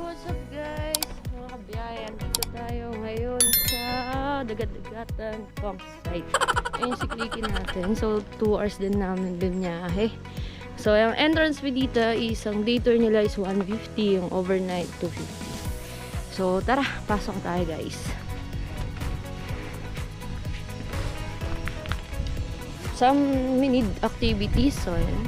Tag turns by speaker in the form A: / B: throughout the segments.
A: what's up guys? Mga kabiyayan, dito tayo ngayon sa dagat-dagatan campsite. Ayun si Clicky natin. So, 2 hours din namin bimiyahe. So, yung entrance fee dito is, ang day tour nila is 150, yung overnight 250. So, tara, pasok tayo guys. Some we need activities, so ayun.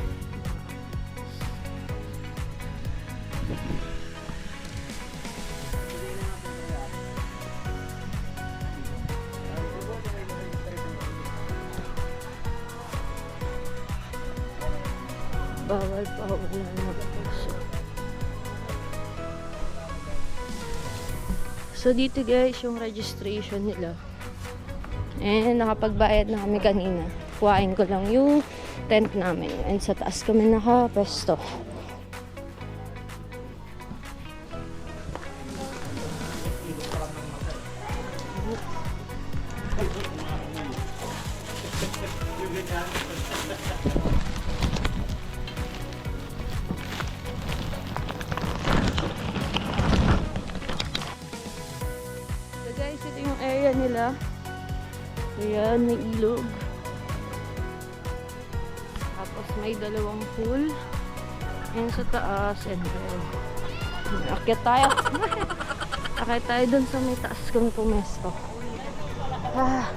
A: Dito guys, yung registration nila. And nakapagbayad na kami kanina. Kuhain ko lang yung tent namin. And sa taas kami nakapesto. Nila. Ayan, may ilog. Tapos may dalawang pool. Ayan sa taas. And then, akyat tayo. akyat tayo dun sa may taas kung pumesto. Ah.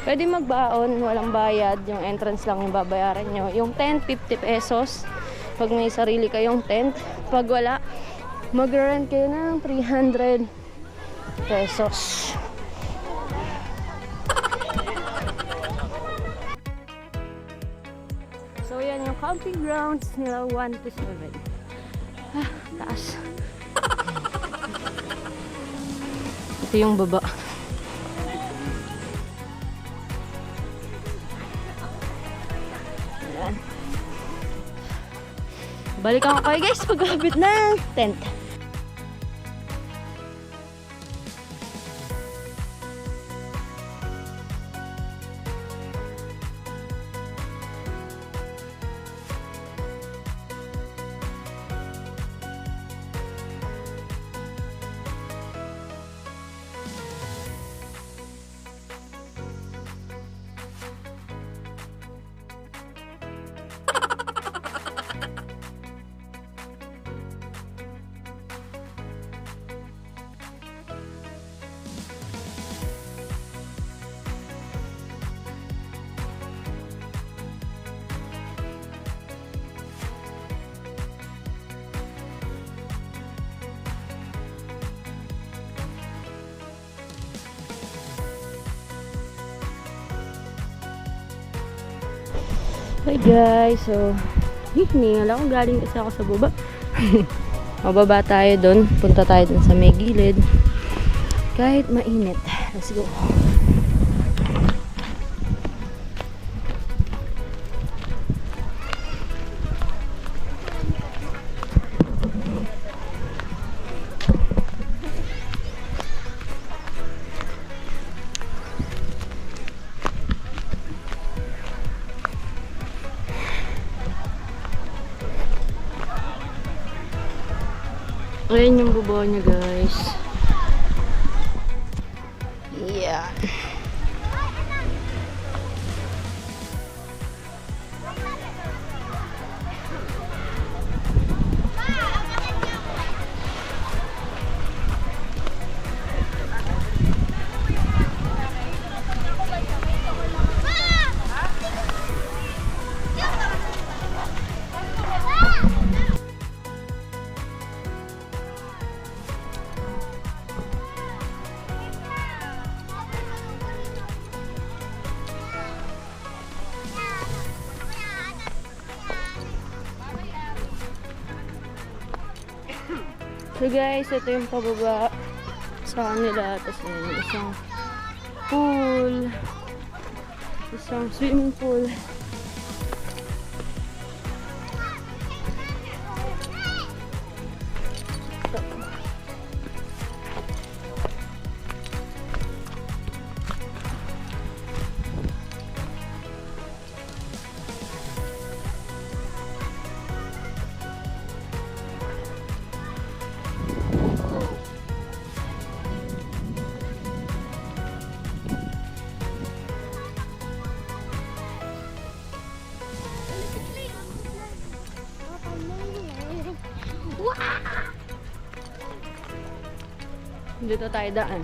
A: Pwede magbaon, walang bayad. Yung entrance lang yung babayaran nyo. Yung tent, 50 pesos. Pag may sarili kayong tent. Pag wala, mag-rent kayo ng 300 pesos. So, yan yung camping grounds nila 1 to 7. Ah, taas. Ito yung baba. Ayan. Balikan ko kayo guys pagkabit ng tent. Hi guys, so hiningal ako galing kasi ako sa baba. Mababa tayo doon, punta tayo doon sa may gilid. Kahit mainit. Let's go. Ayan yung bubaw niya guys. Yeah. So guys, ito yung pababa sa kanila. Tapos yun, isang pool. Isang swimming pool. Dito tayo daan.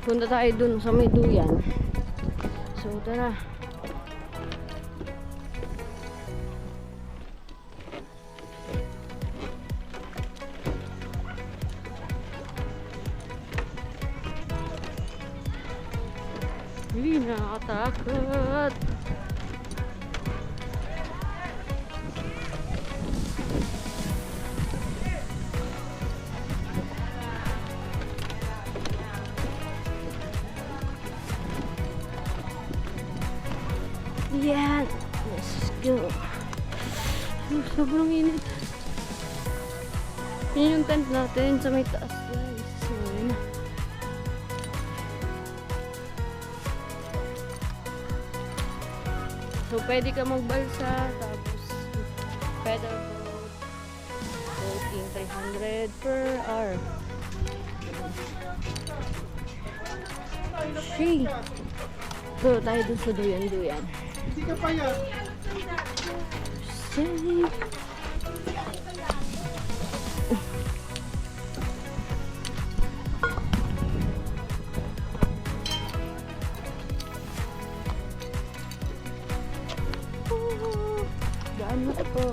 A: Punta tayo dun sa may duyan. So, tara. Hindi nakakatakot. Oh, sobrang init. Yan yung tent natin sa may taas guys. So, yun. So, pwede ka magbalsa, tapos pedal boat, floating 300 per hour. Shee! So, tayo dun sa duyan-duyan.
B: Hindi ka pa yan.
A: Po.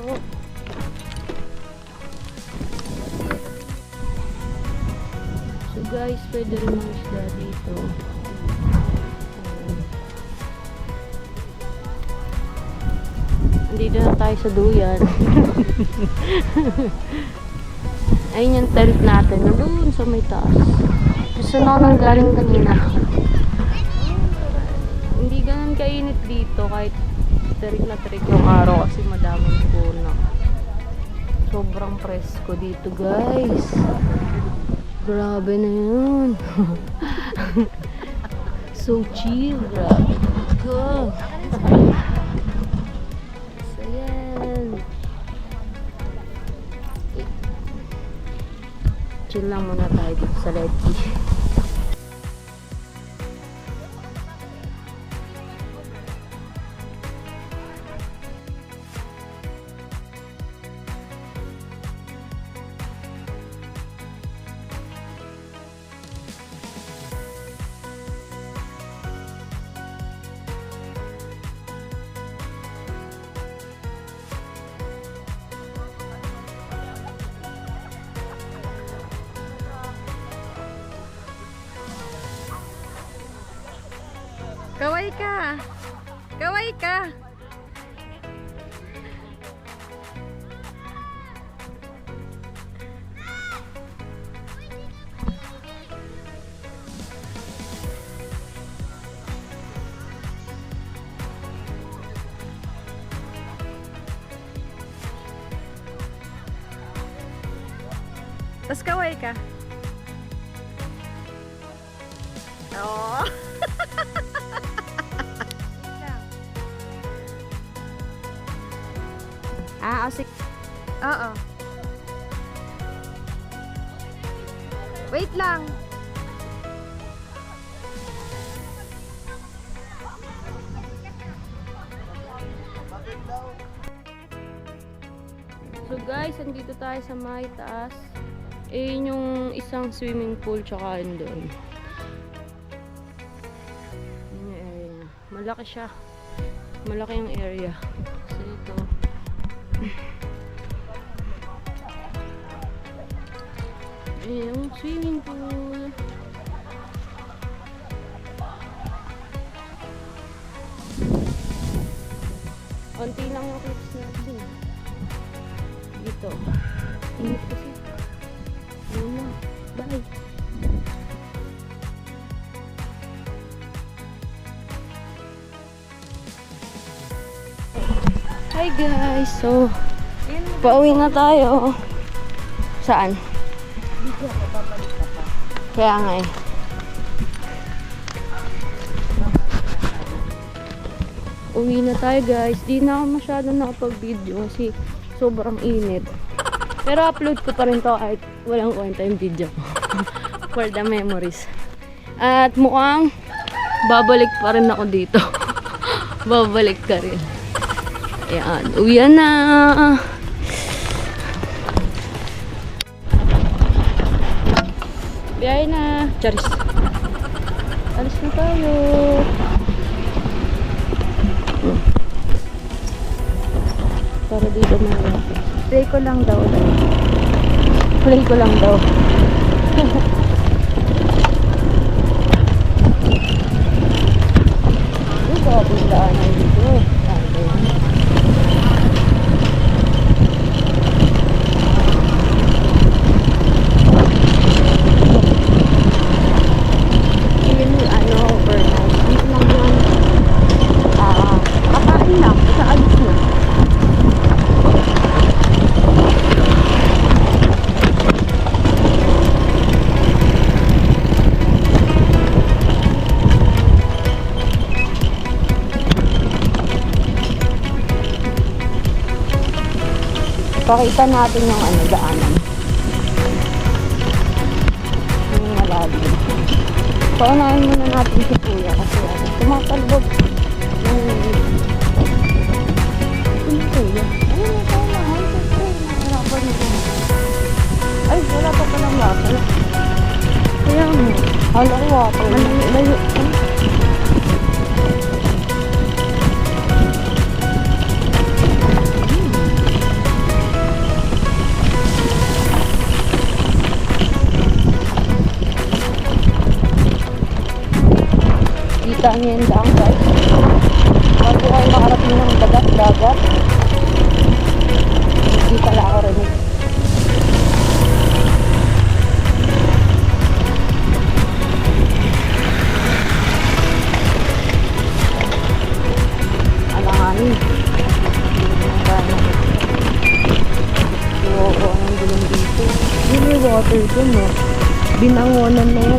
A: So guys, pwede rin mga isda dito. Andito na tayo sa duyan. Ayun yung tent natin. Doon sa may taas. Gusto na ako nang galing kanina. Hindi ganun kainit dito kahit terik na terik yung araw kasi madaming puno. Sobrang presko dito guys. Grabe na yun. so chill, grabe. Go. Chill lang muna tayo dito sa Leti. Kaway ka! Kaway ka! Tapos kaway ka. Oh. Ah, o sige. Oo. Wait lang. So guys, andito tayo sa may taas. Eh, yun yung isang swimming pool tsaka yun Malaki siya. Malaki yung area. So ito. Yung swimming pool. Konti lang yung clips natin. Dito. Init. Guys! So, pauwi na tayo. Saan? Kaya nga eh. Uwi na tayo guys. Di na ako masyado nakapag-video kasi sobrang init. Pero upload ko pa rin to kahit walang kwenta yung video. For the memories. At mukhang babalik pa rin ako dito. babalik ka rin. Ayan. Uwi na. Biyahe na. Charis. Alis na tayo. Para dito na Play ko lang daw. Play ko lang daw. Grabe yung daanan dito. Grabe. Pakita natin yung ano, daanan. Yung malalim. Paunahin muna natin si Kuya kasi ano, tumatalbog. Yung... Kuya. Ay, wala pa palang water. Kaya mo. Hala ko water. Malayo, layo. Ay. Kita niyo yung daan guys. Bago kayo makarating ng dagat, dagat. Hindi pala ako rin. Oo, ang gulong dito. Yun yung water dun, no? Binangonan na yan,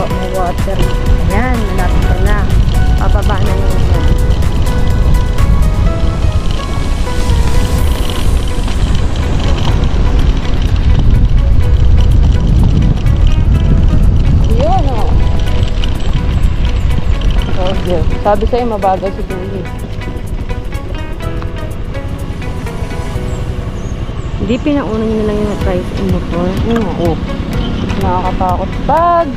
A: no? Binuhunan yung wa- yung water. Ayan, malapit ka na. Pababa na yung yan. Yun, oh. Oh, dear. Sabi sa'yo, mabagal si Kuya. Hindi pinauna nyo na lang yung price in motor. Oo. Nakakatakot pag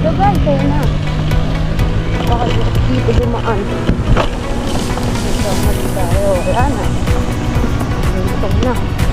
A: Lugar ko na. Baka dito dumaan. Ito, mali tayo. Wala na. Ito na.